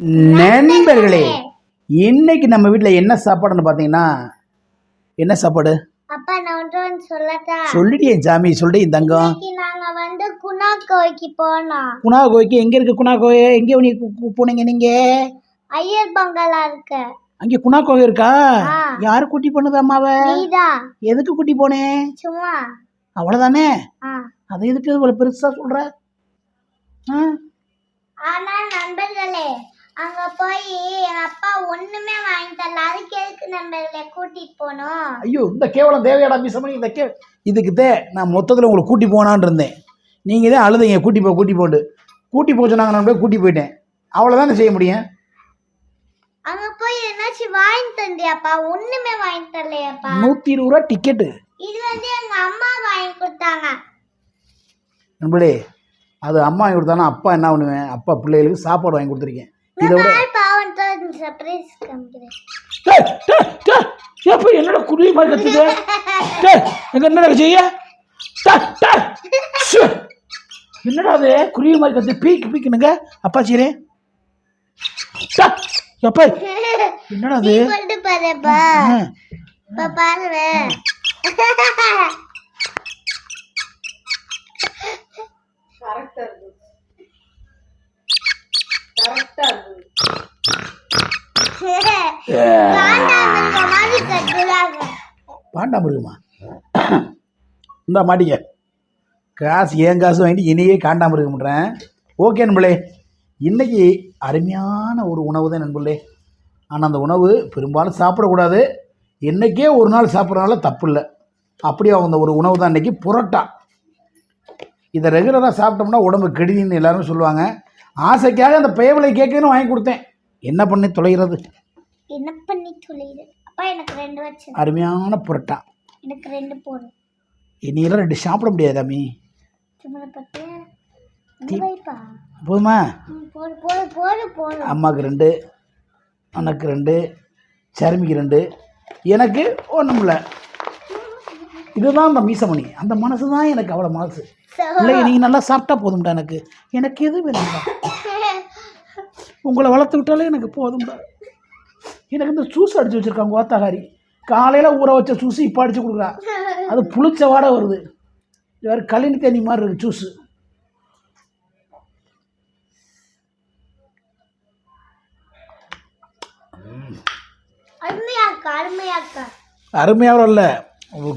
நண்பர்களே இன்னைக்கு நம்ம வீட்டில் என்ன சாப்பாடுன்னு பார்த்தீங்கன்னா என்ன சாப்பாடு? அப்பா நான் ஒன்று சொல்லட்டா? சாமி சொல்லிட்டு தங்கம். இன்னைக்கு நாங்க வந்து குணா கோய்க்கு போனோம். குணா கோய்க்கு எங்கே இருக்கு குணா கோய் எங்கே நீ போனீங்க நீங்கள் ஐயர் பங்களா இருக்கு. அங்கே குணா கோய் இருக்கா. யாரு குட்டி பண்ணுது அம்மாவை? எதுக்கு குட்டி போனேன் சும்மா. அவ்வளோதானே ஆ. அது எதுக்கு இவ்வளோ பெருசாக சொல்கிற ஆ. ஆனா நண்பர்களே அங்க போய் எங்க அப்பா ஒண்ணுமே வாங்கி தரல. அதுக்கு எதுக்கு நண்பர்களே கூட்டிட்டு போனோம்? ஐயோ இந்த கேவலம் தேவையாடா மிசமணி இந்த கே இதுக்கு தே நான் மொத்தத்தில் உங்களை கூட்டி போனான்னு இருந்தேன். நீங்கள் தான் அழுதுங்க கூட்டி போ கூட்டி போட்டு கூட்டி போக சொன்னாங்க நான் போய் கூட்டி போயிட்டேன். அவ்வளோதானே செய்ய முடியும்? அங்க போய் என்னாச்சும் வாங்கி தந்தியாப்பா. ஒண்ணுமே வாங்கி தரலையாப்பா. நூற்றி இருபது ரூபா டிக்கெட்டு இது வந்து எங்க அம்மா வாங்கி கொடுத்தாங்க. நண்பர்களே அது அம்மா வாங்கி கொடுத்தாலும் அப்பா என்ன பண்ணுவேன்? அப்பா பிள்ளைகளுக்கு சாப்பாடு வாங்கி கொடுத்துருக்கேன். இதை விட நான் பாவம் சர்ப்ரைஸ் காமிக்கிறேன் டேய், டேய், டேய், ஏப்பா என்னடா குருவி மாதிரி கத்துது? என்னடா செய்ய? டேய், டேய், ஷு. என்னடா அது? குருவி மாதிரி கத்து பீக்கு பீக்குனுங்க அப்பா சீரே எப்பா? என்னடா அது? கொண்டு பாருப்பா மாதிரி கட்டுறாங்க பாண்டா மிருகமா இந்தா மாட்டிக்க. காசு ஏன் காசு வாங்கிட்டு இனியே காண்டாம இருக்க மாட்டேன் ஓகே நண்பர்களே இன்னைக்கு அருமையான ஒரு உணவு தான் நண்பர்களே. ஆனால் அந்த உணவு பெரும்பாலும் சாப்பிடக்கூடாது. என்றைக்கே ஒரு நாள் சாப்பிட்றதுனால தப்பு இல்லை அப்படியே அந்த ஒரு உணவு தான் இன்றைக்கி புரோட்டா. இதை ரெகுலராக சாப்பிட்டோம்னா உடம்பு கெடுதின்னு எல்லாரும் சொல்லுவாங்க. ஆசைக்காக அந்த பயவலை கேட்கன்னு வாங்கி கொடுத்தேன். என்ன பண்ணி தொலைகிறது? என்ன பண்ணி சொல்லிடு அப்பா எனக்கு ரெண்டு வச்சு அருமையான புரோட்டா. எனக்கு ரெண்டு போதும் இனியெல்லாம் ரெண்டு சாப்பிட முடியாது அம்மி? போதுமா? அம்மாவுக்கு ரெண்டு அண்ணனுக்கு ரெண்டு சருமிக்கு ரெண்டு எனக்கு ஒன்றும் இல்லை. இதுதான் அந்த மீசமணி. அந்த மனசு தான் எனக்கு அவ்வளோ மனசு. பிள்ளைங்க நீங்கள் நல்லா சாப்பிட்டா போதும்டா எனக்கு. எனக்கு எது வேணும்டா? உங்களை வளர்த்து விட்டாலே எனக்கு போதும்டா. எனக்கு இந்த ஜூஸ் அடித்து வச்சுருக்காங்க ஓத்தாகாரி காலையில் ஊற வச்ச ஜூஸ் இப்போ அடித்து கொடுக்குறா. அது புளிச்ச வாடை வருது. இது வேறு கழினி தண்ணி மாதிரி இருக்குது ஜூஸு அருமையாக வரல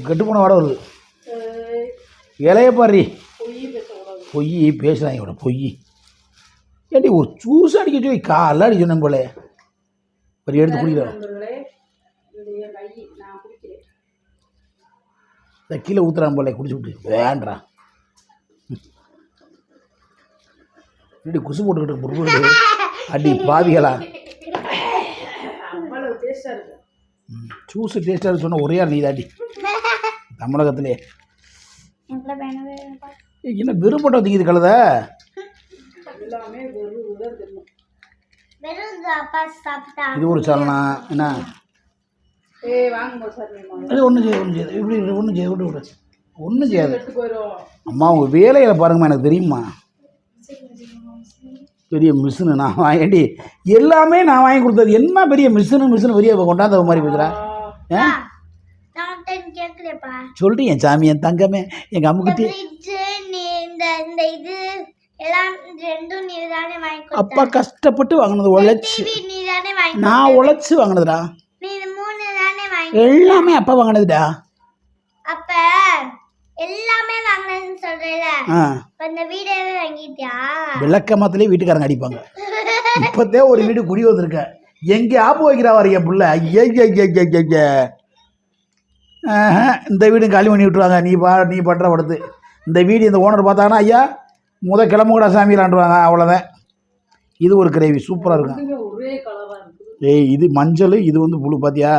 கெட்டு போன வாடை வருது. இலைய பாரு. பொய் பேசுகிறாங்க இவனை பொய். ஏண்டி ஒரு ஜூஸ் அடிக்க சொல்லி காலைல அடிக்க சொன்னேன் போல. ஒரு எடுத்து குடிக்கிறேன். இந்த கீழே ஊத்துறான் போல குடிச்சு விட்டு. வேண்டாம். இப்படி குசு போட்டுக்கிட்டு புருடு அடி பாவிகளா. ஜூஸு டேஸ்ட்டாக சொன்ன ஒரே ஆள் நீ தாண்டி தமிழகத்திலே என்ன விருப்பட்டம் திங்குது கழுத? வெறும் இது அப்பா சாப்பிட்டா இது ஒரு சலனா என்ன? அது ஒன்றும் செய்யாது ஒன்றும் செய்யாது. இப்படி ஒன்றும் செய்யாது விட்டு விடு. ஒன்றும் செய்யாது. அம்மா உங்கள் வேலையில் பாருங்கம்மா எனக்கு தெரியுமா பெரிய மிஷினு நான் வாங்கி எல்லாமே நான் வாங்கி கொடுத்தது. என்ன பெரிய மிஷினு மிஷினு பெரிய கொண்டாந்த மாதிரி பேசுகிறா ஆ. சொல்லிட்டு என் சாமி என் தங்கமே எங்கள் அம்முக்குட்டி. இந்த இது. அப்பா கஷ்டப்பட்டு வாங்கினது உழைச்சி. நான் உழைச்சி வாங்கினதுடா. எல்லாமே அப்பா வாங்கினதுடா. அப்ப எல்லாமே வாங்கினதுன்னு சொல்றேல இந்த வீடவே வாங்கிட்டியா? விளக்கமாத்திலே வீட்டுக்காரங்க அடிப்பாங்க. இப்போதே ஒரு வீடு குடி வந்திருக்க. எங்கே ஆப்பு வைக்கிறா வர என் புள்ள. இந்த வீடு காலி பண்ணி விட்ருவாங்க நீ பா நீ பண்ணுற படுத்து. இந்த வீடு இந்த ஓனர் பார்த்தாங்கன்னா ஐயா? முத கிளம்பு கூட சாமியிலாண்டுவாங்க அவ்வளோதான் இது ஒரு கிரேவி சூப்பராக இருக்கும். ஏய் இது மஞ்சள் இது வந்து புழு பார்த்தியா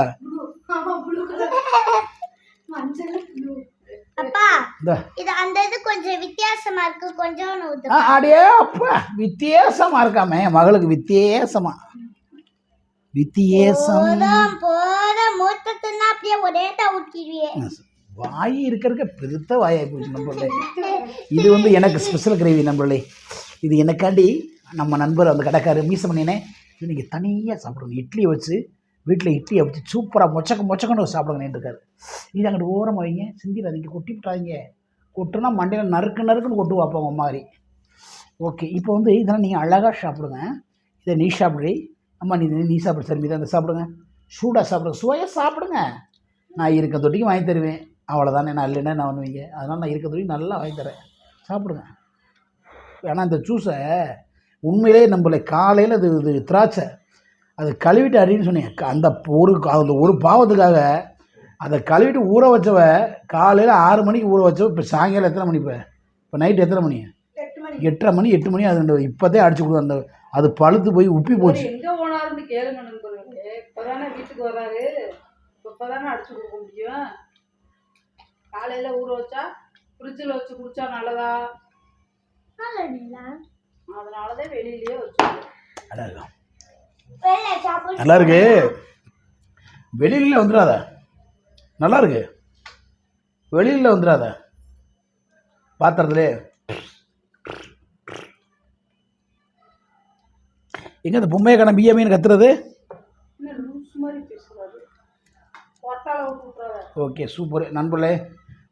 அப்பா இந்த. இது அந்த இது கொஞ்சம் வித்தியாசமா இருக்கு கொஞ்சம் ஊத்து. ஆ, அடே அப்பா வித்தியாசமாக இருக்காமே. என் மகளுக்கு வித்தியாசமா. வித்தியாசம். போதும் போதும். மூத்தத்துனா அப்படியே ஒரே தான் ஊத்திடுவியே வாய் இருக்க இருக்க பெருத்த வாயாகி போச்சு நண்பர்களே. இது வந்து எனக்கு ஸ்பெஷல் கிரேவி நண்பர்களே. இது எனக்காண்டி நம்ம நண்பர் அந்த கடைக்காரர் மீசம் இது நீங்கள் தனியாக சாப்பிடணும் இட்லியை வச்சு வீட்டில் இட்லியை வச்சு சூப்பராக மொச்சக்க மொச்சக்கன்னு சாப்பிடுங்க இருக்காரு. இது அங்கிட்டு ஓரமாக வைங்க சிந்தியில் சிந்திடாதீங்க கொட்டி விட்டாதீங்க. கொட்டுனா மண்டையில் நறுக்கு நறுக்குன்னு கொட்டு வைப்பாங்க மாதிரி. ஓகே இப்போ வந்து இதெல்லாம் நீங்கள் அழகாக சாப்பிடுங்க. இதை நீ சாப்பிடு. அம்மா நீ நீ சாப்பிடு சார் மீதான் அந்த சாப்பிடுங்க. சூடாக சாப்பிடுங்க சுவையாக சாப்பிடுங்க. நான் இருக்க தொட்டிக்கு வாங்கி தருவேன். அவ்வளோதானே நான் இல்லைன்னா நான் பண்ணுவீங்க? அதனால் நான் இருக்க தொட்டிக்கு நல்லா வாங்கி தரேன். சாப்பிடுங்க. ஏன்னா இந்த ஜூஸை உண்மையிலே நம்மளை காலையில் இது இது திராட்சை அது கழுவிட்டு அடின்னு சொன்னேன் க- அந்த ஒரு அந்த ஒரு பாவத்துக்காக அதை கழுவிட்டு ஊற வச்சவ காலையில் ஆறு மணிக்கு ஊற வச்சவ இப்போ சாயங்காலம் எத்தனை மணி இப்போ? இப்போ நைட் எத்தனை மணி? எட்டு மணி. எட்டரை மணி எட்டு மணி அது இப்போதே அடிச்சு கொடு அந்த அது பழுத்து போய் உப்பி போச்சு. இப்பதானே வீட்டுக்கு வராரு. இப்பதானே அடிச்சு கொடுக்க முடியும். காலையில ஊற வச்சா ஃப்ரிட்ஜில் வச்சு குடிச்சா நல்லதா? அதனாலதான் வெளியிலயே வச்சு நல்லா இருக்கு? வெளியில வந்துடாத. நல்லா இருக்கு. வெளியில வந்துடாத. பாத்திரத்துலே. எங்க இந்த பொம்மையை கண பிஎம்இன்னு கத்துறது? என்ன லூஸ் மாதிரி பேசுறாரு. ஒட்டால விட்டு விட்டுறாரு ஓகே சூப்பர். நண்பர்களே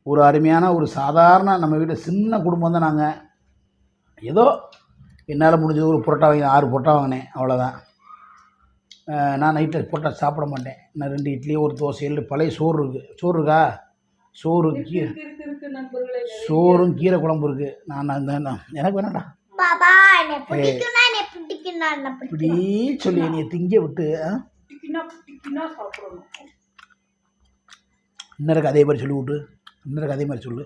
ஒரு அருமையான ஒரு சாதாரண நம்ம வீட்டில் சின்ன குடும்பம் தான் நாங்கள் ஏதோ என்னால் முடிஞ்சது ஒரு புரோட்டா வாங்கி ஆறு புரோட்டா வாங்கினேன் அவ்வளோதான் நான் நைட்டில் புரோட்டா சாப்பிட மாட்டேன். நான் ரெண்டு இட்லி ஒரு தோசை ரெண்டு பழைய சோறு இருக்குது சோறு இருக்கா? சோறு கீரை. இருக்கு இருக்கு இருக்கு நண்பர்களே சோறும் கீரை குழம்பு இருக்குது நான் அந்த எனக்கு என்ன இப்படி சொல்லி என்னை திங்க விட்டு இன்னருக்கு அதே மாதிரி சொல்லி விட்டு. இன்னருக்கு அதே மாதிரி சொல்லு.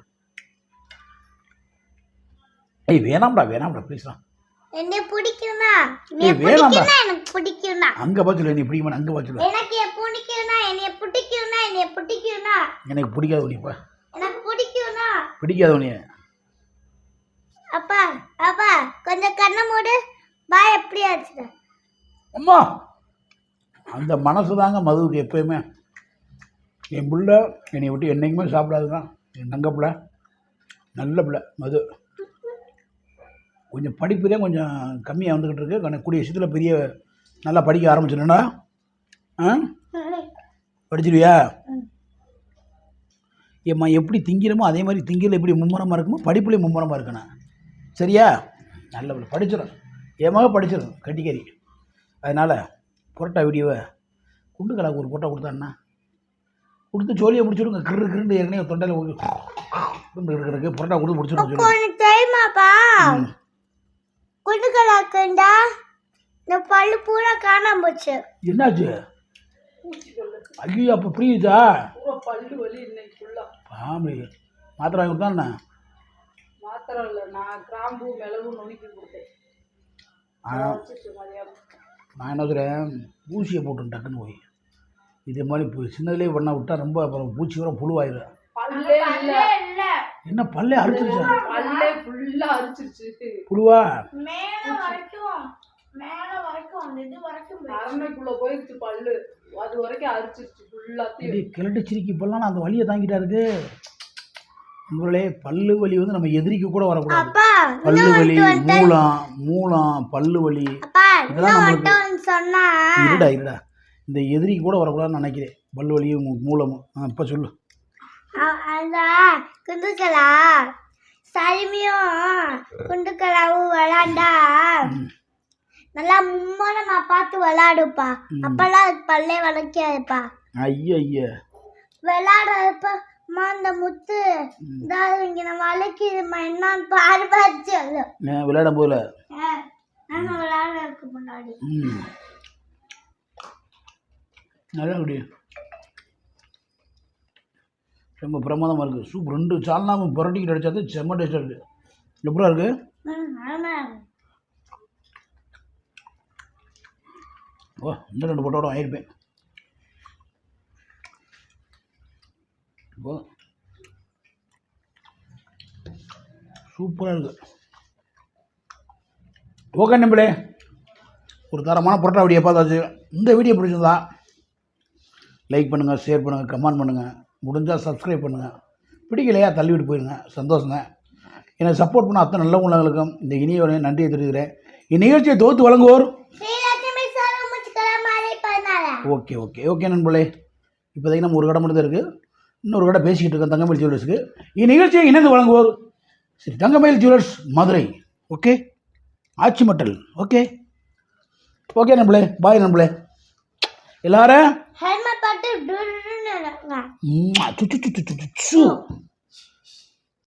ஏய் வேணாம்டா வேணாம்டா ப்ளீஸ்டா என்னை பிடிக்கும்னா என்னை வேணாம்டா. எனக்கு பிடிக்கும்னா அங்கே பார்த்து சொல்லு நீ பிடிக்குமா? அங்கே பார்த்து சொல்லு. எனக்கு என் பிடிக்கும்னா என்னை பிடிக்கும்னா என்னை பிடிக்கும்னா எனக்கு பிடிக்காத எனக்கு பிடிக்கும்னா பிடிக்காத உனிய அப்பா அப்பா கொஞ்சம் கண்ணை மூடு. பாய் எப்படி ஆச்சு அம்மா அந்த மனசு தாங்க மதுவுக்கு எப்பயுமே. என் பிள்ளை என்னை விட்டு என்றைக்குமே சாப்பிடாது தான் என் தங்க பிள்ளை நல்ல பிள்ளை மது. கொஞ்சம் படிப்புலேயே கொஞ்சம் கம்மியாக வந்துக்கிட்டு இருக்கு. கணக்கு கூடிய விஷயத்தில் பெரிய நல்லா படிக்க ஆரம்பிச்சிடா ஆ? படிச்சிருவியா? ஏம்மா எப்படி திங்கிறமோ அதே மாதிரி திங்கில் எப்படி மும்முரமாக இருக்குமோ படிப்புலேயும் மும்முரமாக இருக்கணும். சரியா? நல்ல பிள்ளை படிச்சிடும் ஏமாக படிச்சிடும் கட்டிக்கறி அதனால் புரோட்டா வீடியோவை குண்டு கலாக்கு ஒரு புரோட்டா கொடுத்தாண்ணா கொடுத்து ஜோலியை முடிச்சுடுங்க. கிரு கிருண்டு ஏற்கனவே தொண்டையில் இருக்கிறதுக்கு புரோட்டா கொடுத்து முடிச்சுடுங்க தெரியுமாப்பா. குண்டுகளாக்குண்டா. இந்த பல்லு பூரா காணாம போச்சு. என்னாச்சு? ஐயோ அப்போ புரியுதா? பூரா பல்லு வலி இன்னைக்கு மாத்திரை வாங்கி கொடுத்தாண்ணா மாத்திரை இல்லை நான் கிராம்பு மிளகு நுணுக்கி கொடுத்தேன். ஆனால் வச்சுட்டு மதியானம். நான் என்ன சொல்கிறேன் ஊசியை போட்டு டக்குன்னு போய். இதே மாதிரி இப்போ சின்னதுலேயே பண்ண விட்டால் ரொம்ப அப்புறம் பூச்சி வர புழுவாயிடும் பல்லே இல்ல. என்ன பல்லே அடிச்சிருச்சா பல்லே ஃபுல்லா அரிச்சிருச்சு. புழுவா? கிளட்டு சிரிக்கி இப்போல்லாம் நான் அந்த வலியை தாங்கிட்டா இருக்கு. உங்களே பல்லு வலி வந்து நம்ம எதிரிக்கு கூட வரக்கூடாது. அப்பா பல்லு வலி மூலம் மூலம் பல்லு வலி. இதெல்லாம் நம்மளுக்கு- இருடா இருடா. இந்த எதிரிக்கு கூட வரக்கூடாதுன்னு நினைக்கிறேன். பல்லு வலியும் மூ- மூலமும். ஆ இப்போ சொல்லு. குண்டுகளா சளிமையும் குண்டுகளாவும் விளாண்டா? நல்லா மும்மரமா பார்த்து விளாடுப்பா. அப்பெல்லாம் பல்லே வளைக்காதுப்பா ஐயா ஐயா விளாடுறப்ப அம்மா அந்த முத்து இதாவது இங்க நம்ம வளைக்குதுமா என்னன்னு பாரு பார்த்து விளையாடும் போதில்? நாங்க விளாடுறதுக்கு முன்னாடி. நல்லா குடி ரொம்ப பிரமாதமாக இருக்குது சூப் ரெண்டு சால்னாவும் புரட்டிக்கிட்டு அடிச்சாது செம்ம டேஸ்ட்டாக இருக்குது எப்படா இருக்குது ஓ இன்னும் ரெண்டு போட்டோட வாங்கியிருப்பேன் ஓ சூப்பராக இருக்குது ஓகே நம்பளே ஒரு தரமான புரோட்டா வீடியோ பார்த்தாச்சு. இந்த வீடியோ பிடிச்சிருந்தா லைக் பண்ணுங்கள் ஷேர் பண்ணுங்கள் கமெண்ட் பண்ணுங்கள் முடிஞ்சால் சப்ஸ்கிரைப் பண்ணுங்கள் பிடிக்கலையா தள்ளிவிட்டு போயிருங்க. சந்தோஷங்க. எனக்கு சப்போர்ட் பண்ண அத்தனை நல்ல உள்ளவங்களுக்கும் இந்த இனிய நன்றியை தெரிவிக்கிறேன். இந்நிகழ்ச்சியை தொகுத்து வழங்குவோர்? Okay okay. ஓகே நண்பர்களே. இப்போதைக்கு நம்ம ஒரு கடை மட்டும் தான் இருக்குது இன்னொரு கடை பேசிக்கிட்டு இருக்கோம் தங்கமயில் ஜுவல்லர்ஸுக்கு இந்நிகழ்ச்சியை இணைந்து வழங்குவோர் சரி தங்கமயில் ஜுவல்லர்ஸ் மதுரை. ஓகே? ஆச்சிமட்டல் ஓகே? ஓகே நண்பளே பாய் நண்பளே எல்லாரும் 嗯马啾啾啾啾啾啾